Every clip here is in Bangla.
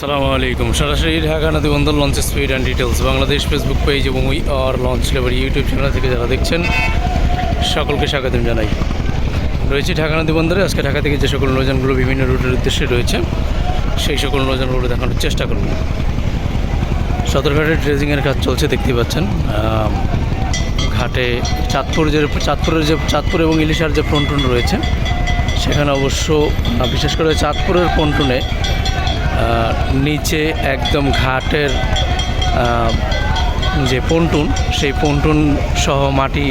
সালামু আলাইকুম। সরাসরি ঢাকা নদী বন্দর launch speed and details Bangladesh Facebook page এবং we are launch labour YouTube channel থেকে যারা দেখছেন, সকলকে স্বাগতম জানাই। রয়েছে ঢাকা নদী বন্দরে আজকে ঢাকা থেকে যে সকল নৌযানগুলো বিভিন্ন রুটের উদ্দেশ্যে রয়েছে, সেই সকল নৌযানগুলো দেখানোর চেষ্টা করব। সদরঘাটে ড্রেজিংয়ের কাজ চলছে দেখতে পাচ্ছেন। ঘাটে চাঁদপুর যে, চাঁদপুরের যে, চাঁদপুর এবং ইলিশার যে ফ্রন্টন রয়েছে, সেখানে অবশ্য বিশেষ করে চাঁদপুরের ফ্রন্টনে নিচে একদম ঘাটের যে পন্টুন, সেই পন্টুন সহ মাটি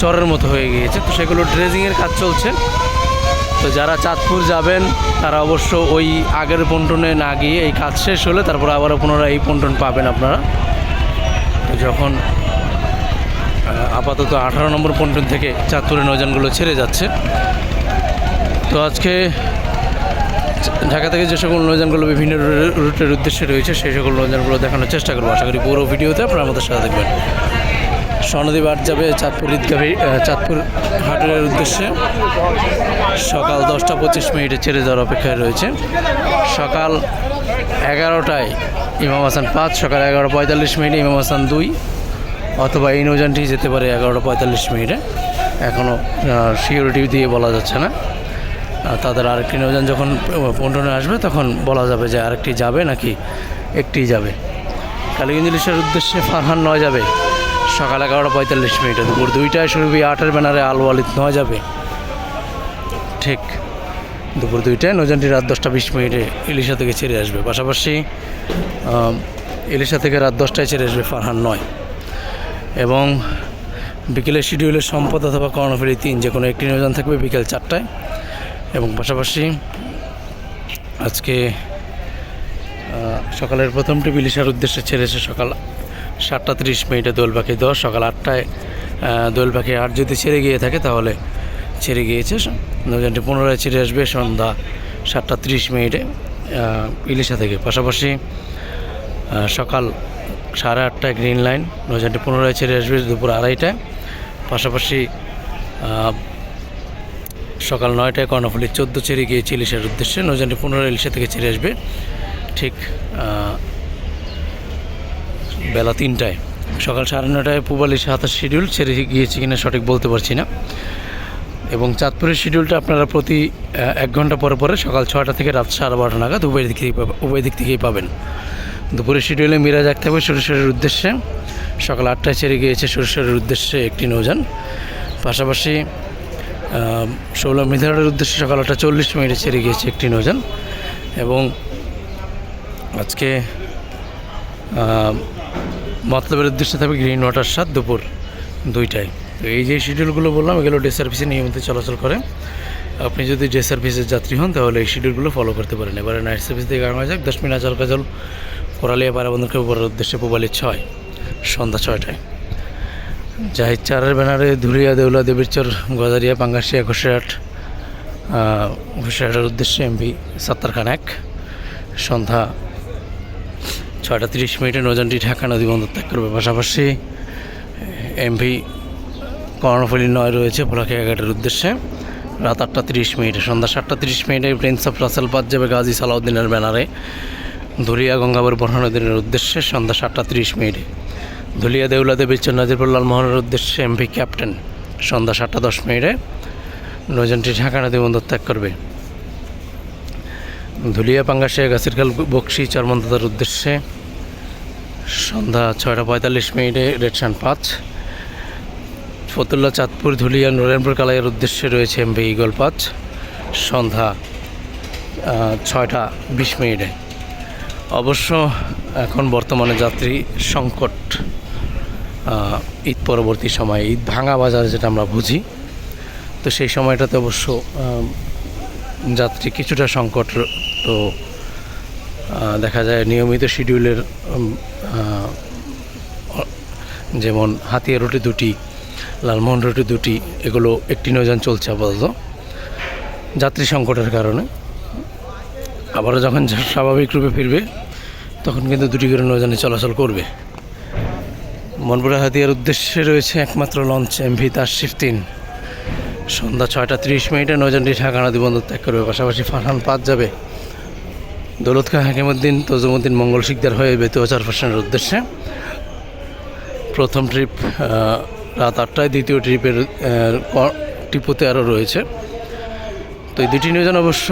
চরের মতো হয়ে গিয়েছে। তো সেগুলো ড্রেজিংয়ের কাজ চলছে। তো যারা চাঁদপুর যাবেন, তারা অবশ্য ওই আগের পন্টনে না গিয়ে এই কাজ শেষ হলে তারপর আবারও পুনরায় এই পন্টন পাবেন আপনারা। তো যখন আপাতত আঠারো নম্বর পন্টন থেকে চাঁদপুরের নৌযানগুলো ছেড়ে যাচ্ছে। তো আজকে ঢাকা থেকে যে সকল নৌযানগুলো বিভিন্ন রুটের উদ্দেশ্যে রয়েছে, সেই সকল নৌযানগুলো দেখানোর চেষ্টা করব। আশা করি পুরো ভিডিওতে আপনারা আমাদের সাথে দেখবেন স্বর্ণদ্বীপ আট যাবে চাঁদপুর ঈদগাহী চাঁদপুর হাটের উদ্দেশ্যে। সকাল দশটা পঁচিশ মিনিটে ছেড়ে যাওয়ার অপেক্ষায় রয়েছে। সকাল এগারোটায় ইমাম হাসান পাঁচ, সকাল এগারো পঁয়তাল্লিশ মিনিটে ইমাম হাসান দুই, অথবা এই নৌযানটি যেতে পারে এগারোটা পঁয়তাল্লিশ মিনিটে। এখনও সিকিউরিটি দিয়ে বলা যাচ্ছে না। তাদের আরেকটি নৌযান যখন পন্টনে আসবে, তখন বলা যাবে যে আরেকটি যাবে নাকি একটি যাবে। কালীগঞ্জ ইলিশের উদ্দেশ্যে ফারহান নয় যাবে। সকাল এগারোটা পঁয়তাল্লিশ মিনিটে, দুপুর দুইটায় সুরভি আটের ব্যানারে আল ওয়ালিদ নয় যাবে। ঠিক দুপুর দুইটায় নৌযানটি রাত দশটা বিশ মিনিটে ইলিশা থেকে ছেড়ে আসবে। পাশাপাশি ইলিশা থেকে রাত দশটায় ছেড়ে আসবে ফারহান নয়। এবং বিকেলের শিডিউলের সম্পদ অথবা কর্ণফেরি তিন যে কোনো একটি নৌযান থাকবে বিকেল চারটায়। এবং পাশাপাশি আজকে সকালের প্রথমটি বিলিশার উদ্দেশ্যে ছেড়েছে সকাল সাতটা তিরিশ মিনিটে দোলপাখি দশ সকাল আটটায় আহ, দোলপাখি আট যদি ছেড়ে গিয়ে থাকে তাহলে ছেড়ে গিয়েছে। নৌযানটি পুনরায় ছেড়ে আসবে সন্ধ্যা সাতটা তিরিশ মিনিটে ইলিশা থেকে। পাশাপাশি সকাল সাড়ে আটটায় গ্রিন লাইন। নৌযানটি পুনরায় ছেড়ে আসবে দুপুর আড়াইটায়। পাশাপাশি সকাল নয়টায় কর্ণফুলি চোদ্দ ছেড়ে গিয়েছে ইলিশের উদ্দেশ্যে নৌযানটি পুনরায় ইলিশা থেকে ছেড়ে আসবে। ঠিক বেলা তিনটায়। সকাল সাড়ে নটায় পূবালি সাতাশ শিডিউল ছেড়ে গিয়েছে কিনা সঠিক বলতে পারছি না। এবং চাঁদপুরের শিডিউলটা আপনারা প্রতি এক ঘণ্টা পরে পরে সকাল ছটা থেকে রাত সাড়ে বারোটা নাগাদ উভয় দিক পাবেন উভয় দিক থেকেই পাবেন। দুপুরের শিডিউলে মিরাজ থাকতে হবে সরিষারের উদ্দেশ্যে। সকাল আটটায় ছেড়ে গিয়েছে সরিষারের উদ্দেশ্যে একটি নৌযান। পাশাপাশি ষোলো মিধারের উদ্দেশ্যে সকাল আটটা চল্লিশ মিনিটে ছেড়ে গিয়েছে একটি নৌযান। এবং আজকে মতলবের উদ্দেশ্যে থাকবে গ্রিন ওয়াটার সাত দুপুর দুইটায়। তো এই যে শিডিউলগুলো বললাম, এগুলো ডে সার্ভিসে নিয়মিত চলাচল করে। আপনি যদি ডে সার্ভিসের যাত্রী হন, তাহলে এই শিডিউলগুলো ফলো করতে পারেন। এবারে নাইট সার্ভিস থেকে আনা যাক, দশ মিনিট আজল কাজল কোরালিয়া পারাবন্ধনকে উপরের উদ্দেশ্যে পুবালি ছয়, সন্ধ্যা ছয়টায়। জাহিদ চারের ব্যানারে ধুলিয়া দেউলা দেবীরচর গজারিয়া পাঙ্গাসিয়া ঘোষাট ঘোষাটের উদ্দেশ্যে এমপি সাত্তার খান এক। সন্ধ্যা ছয়টা তিরিশ মিনিটে নৌযানটি ঢাকা নদী বন্দর ত্যাগ করবে পাশাপাশি। এমভি কর্ণফুলি নয় রয়েছে ভোলাকে এগারোটার উদ্দেশ্যে। রাত আটটা তিরিশ মিনিটে, সন্ধ্যা সাতটা তিরিশ মিনিটে প্রিন্স অফ রাসেল পাত যাবে গাজী সালাউদ্দিনের ব্যানারে। ধুলিয়া গঙ্গাবর বর্ষণাদিনের উদ্দেশ্যে সন্ধ্যা সাতটা তিরিশ মিনিটে। ধুলিয়া দেউলা দেবীর নাজিরপুর লালমোহনের উদ্দেশ্যে এমভি ক্যাপ্টেন। সন্ধ্যা সাতটা দশ মিনিটে নৌযানটি ঢাকা নদী বন্দর ত্যাগ করবে। ধুলিয়া পাঙ্গাসিয়া গাছিরখাল বক্সি চরমন্দার উদ্দেশ্যে সন্ধ্যা ছয়টা পঁয়তাল্লিশ মিনিটে রেডসান পাঁচ। ফতুল্লা চাঁদপুর ধুলিয়া নরেনপুর কালাইয়ের উদ্দেশ্যে রয়েছে এমবি ইগল পাঁচ। সন্ধ্যা ছয়টা বিশ মিনিটে। অবশ্য এখন বর্তমানে যাত্রী সংকট। ঈদ পরবর্তী সময়ে, ঈদ ভাঙা বাজার যেটা আমরা বুঝি, তো সেই সময়টাতে অবশ্য যাত্রী কিছুটা সংকট তো দেখা যায় নিয়মিত শিডিউলের যেমন হাতিয়া রুটি দুটি, লালমোহন রুটি দুটি, এগুলো একটি নৌযান চলছে আপাতত, যাত্রী সংকটের কারণে। আবারও যখন স্বাভাবিক রূপে ফিরবে, তখন কিন্তু দুটি করে নৌযানে চলাচল করবে। মনপুরা হাতিয়ার উদ্দেশ্যে রয়েছে একমাত্র লঞ্চ এমভি তার তিন সন্ধ্যা ছয়টা তিরিশ মিনিটে নৌযানটি ঢাকা নদী বন্দর ত্যাগ করবে। পাশাপাশি ফারহান পাঁচ যাবে। দৌলত খা হাকিমুদ্দিন তজুমুদ্দিন মঙ্গল শিকদার হয়ে বেতুয়া চারপাশনের উদ্দেশ্যে। প্রথম ট্রিপ রাত আটটায়, দ্বিতীয় ট্রিপের টিপুতে আরও রয়েছে। তো এই দুটি নিয়োজন অবশ্য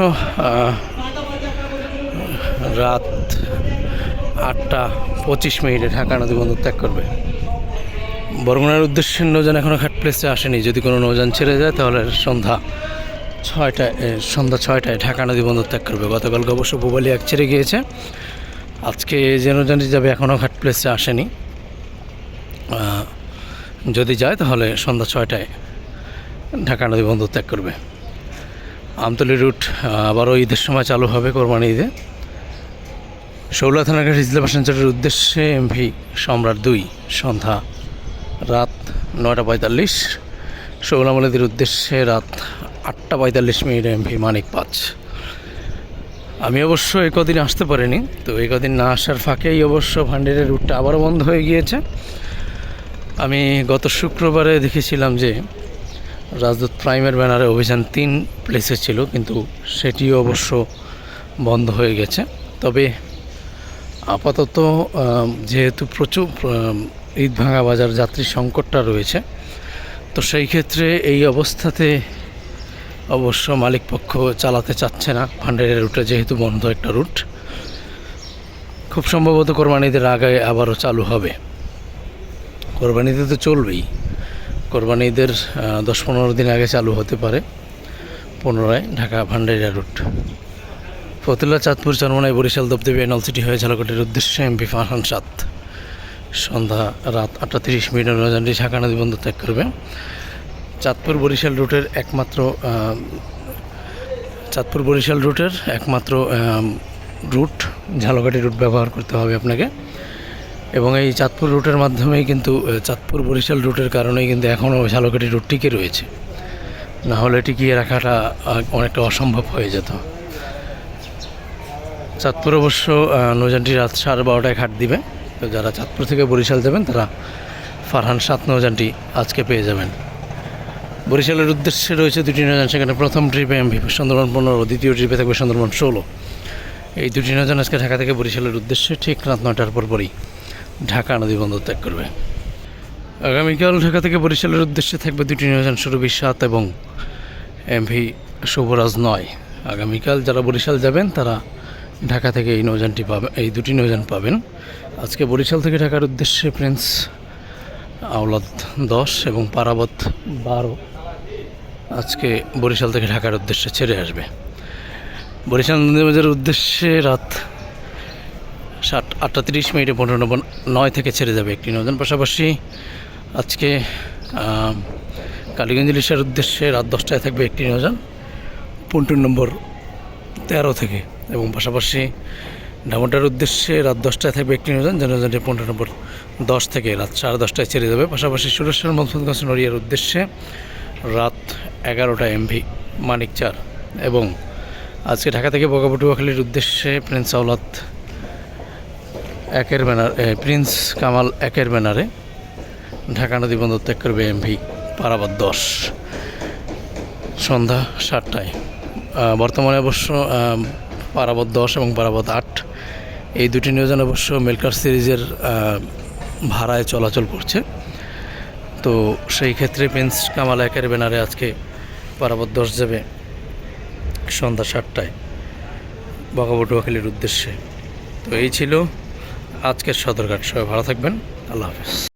রাত আটটা পঁচিশ মিনিটে ঢাকা নদী বন্দর ত্যাগ করবে। বরগুনার উদ্দেশ্যে নৌযান এখনও ঘাট প্লেসে আসেনি। যদি কোনো নৌযান ছেড়ে যায়, তাহলে সন্ধ্যা ছয়টায় সন্ধ্যা ছয়টায় ঢাকা নদী বন্দর ত্যাগ করবে। গতকালকে অবশ্য পুবালি এক ছেড়ে গিয়েছে। আজকে যে নৌযানটি যাবে এখনও ঘাট প্লেসে আসেনি। যদি যায়, তাহলে সন্ধ্যা ছয়টায় ঢাকা নদী বন্দর ত্যাগ করবে। আমতলি রুট আবারও ঈদের সময় চালু হবে কোরবানি ঈদে। শৌলা থানাঘাট ইজলা প্যাসেঞ্জারের উদ্দেশ্যে এমভি সম্রাট দুই, সন্ধ্যা রাত নয়টা পঁয়তাল্লিশ। শৌলামলিদের উদ্দেশ্যে রাত আটটা পঁয়তাল্লিশ মিনিট এমভি মানিক পাঁচ। আমি অবশ্য এই কদিন আসতে পারিনি, তো এই কদিন না আসার ফাঁকেই অবশ্য ভান্ডারের রুটটা আবারও বন্ধ হয়ে গিয়েছে। আমি গত শুক্রবারে দেখেছিলাম যে রাজদূত প্রাইমের ব্যানারে অভিযান তিন প্লেসে ছিল, কিন্তু সেটিও অবশ্য বন্ধ হয়ে গেছে। তবে আপাতত যেহেতু প্রচুর আম, ঈদ ভাঙা বাজার যাত্রী সংকটটা রয়েছে। তো সেই ক্ষেত্রে এই অবস্থাতে অবশ্য মালিক পক্ষ চালাতে চাচ্ছে না। ভান্ডারের রুটে যেহেতু বন্ধ একটা রুট খুব সম্ভবত কোরবানিদের আগে আবারও চালু হবে। কোরবানিতে তো চলবেই। কোরবানিদের দশ পনেরো দিন আগে চালু হতে পারে পুনরায় ঢাকা ভান্ডারিয়া রুট। ফতুল্লা চাঁদপুর চরমনাই বরিশাল দপদেবী এনএলসিটি হয়ে ঝালকাঠির উদ্দেশ্যে এমপি ফারহান সাত সন্ধ্যা রাত আটটা তিরিশ মিনিটের নৌযানটি ঢাকা নদী বন্দর ত্যাগ করবে। চাঁদপুর বরিশাল রুটের একমাত্র চাঁদপুর বরিশাল রুটের একমাত্র রুট ঝালকাঠি রুট ব্যবহার করতে হবে আপনাকে। এবং এই চাঁদপুর রুটের মাধ্যমেই কিন্তু চাঁদপুর বরিশাল রুটের কারণেই কিন্তু এখনও ঝালকাঠি রুট টিকে রয়েছে। না হলে টিকিয়ে রাখাটা অনেকটা অসম্ভব হয়ে যেত। চাঁদপুর অবশ্য আহ, নৌযানটি রাত সাড়ে বারোটায় ঘাট দিবে। তো যারা চাঁদপুর থেকে বরিশাল যাবেন, তারা ফারহান সাত নৌযানটি আজকে পেয়ে যাবেন। বরিশালের উদ্দেশ্যে রয়েছে দুটি নৌযান, সেখানে প্রথম ট্রিপে এমভি, সুন্দরবন পনেরো, দ্বিতীয় ট্রিপে থাকবে সুন্দরবন ষোলো। এই দুটি নৌযান আজকে ঢাকা থেকে বরিশালের উদ্দেশ্যে ঠিক রাত নয়টার পরপরই ঢাকা নদী বন্দর ত্যাগ করবে। আগামীকাল ঢাকা থেকে বরিশালের উদ্দেশ্যে থাকবে দুটি নৌযান, সুরভি সাত এবং এমভি শুভরাজ নয়। আগামীকাল যারা বরিশাল যাবেন, তারা ঢাকা থেকে এই নৌযানটি পাবেন এই দুটি নৌযান পাবেন। আজকে বরিশাল থেকে ঢাকার উদ্দেশ্যে প্রিন্স আওলাদ দশ এবং পারাবত বারো আজকে বরিশাল থেকে ঢাকার উদ্দেশ্যে ছেড়ে আসবে। বরিশাল নদীবাজারের উদ্দেশ্যে রাত সাত, আটটা তিরিশ মিনিটে পনেরো নয় থেকে ছেড়ে যাবে একটি নৌযান। পাশাপাশি আজকে কালীগঞ্জ ইলিশার উদ্দেশ্যে রাত দশটায় থাকবে একটি নৌযান। পন্টুর নম্বর তেরো থেকে এবং পাশাপাশি ঢামটার উদ্দেশ্যে রাত দশটায় থাকবে একটি যে নৌযানটি পনেরো নম্বর দশ থেকে রাত সাড়ে দশটায় ছেড়ে যাবে। পাশাপাশি সুরেশ্বর মধুসূদনগঞ্জ নড়িয়ার উদ্দেশ্যে রাত এগারোটা এমভি মানিক চার এবং আজকে ঢাকা থেকে বগাপটুয়াখালীর উদ্দেশ্যে প্রিন্স আওলাদ একের ব্যানার প্রিন্স কামাল একের ব্যানারে ঢাকা নদী বন্দর ত্যাগ করবে এমভি পারাবার দশ। সন্ধ্যা সাতটায়। বর্তমানে অবশ্য পারাবত দশ এবং পারাবত আট। এই দুটি নিয়োজন অবশ্য মেলকার সিরিজের ভাড়ায় চলাচল করছে। তো সেই ক্ষেত্রে প্রিন্স কামাল একের ব্যানারে আজকে পারাবত দশ যাবে সন্ধ্যা সাতটায় বগাবটুয়াখালীর উদ্দেশ্যে। তো এই ছিল আজকের সদরঘাট সবাই ভালো থাকবেন। আল্লাহ হাফেজ।